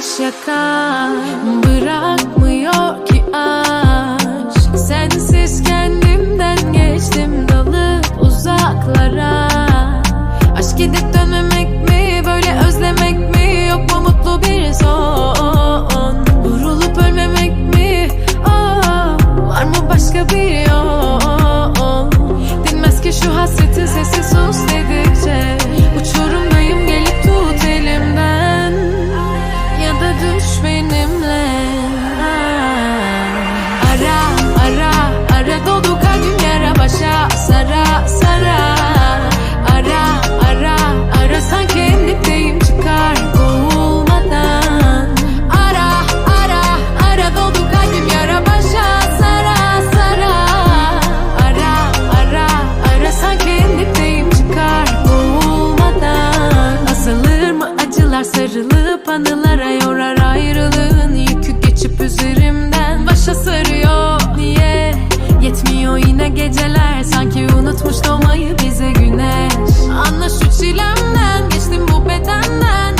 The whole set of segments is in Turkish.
hoşça kal. Bırak Sarıp anılara yorar ayrılığın. Yükü geçip üzerimden başa sarıyor. Niye? Yetmiyor yine geceler. Sanki unutmuş doğmayı bize güneş. Anla şu çilemden geçtim bu bedenden.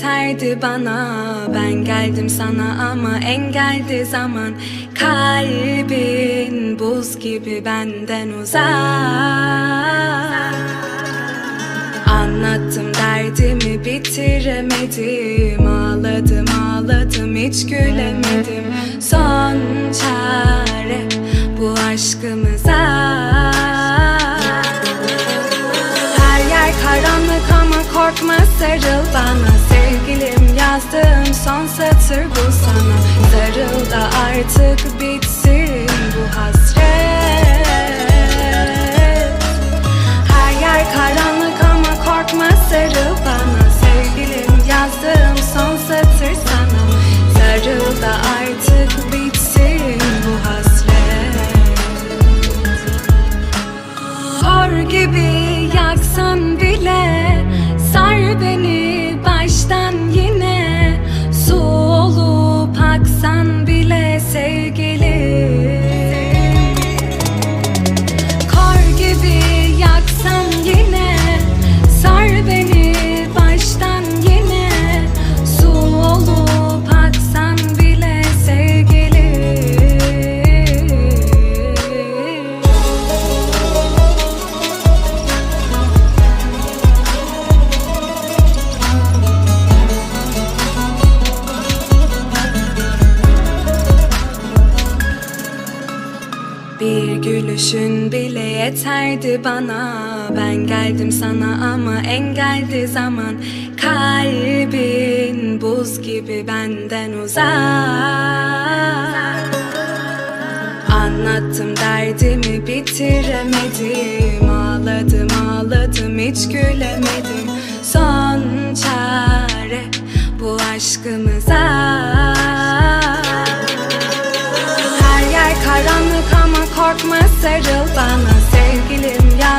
yeterdi bana. Ben geldim sana ama engeldi zaman. Kalbin buz gibi benden uzak. Anlattım derdimi bitiremedim. Ağladım ağladım hiç gülemedim. Son çare bu aşkımıza. Her yer karanlık ama korkma sarıl bana yazdığım son satır bu sana. Sarıl da artık bitsin. Yeterdi bana. Ben geldim sana ama engeldi zaman. Kalbin buz gibi benden uzak. Anlattım derdimi bitiremedim. Ağladım ağladım hiç gülemedim. Son çare bu aşkımıza. Her yer karanlık ama korkma sarıl bana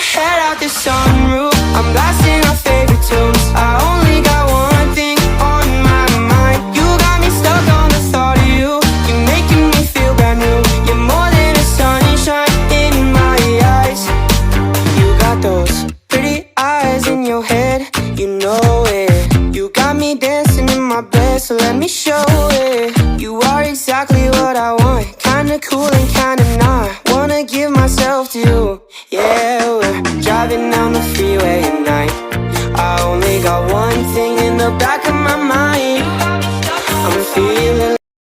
head out the sunroof. I'm blasting our favorite tunes. I only got one thing on my mind. You got me stuck on the thought of you. You're making me feel brand new. You're more than a sunshine in my eyes. You got those pretty eyes in your head. You know it. You got me dancing in my bed, so let me show it. You are exactly what I want. Kinda cool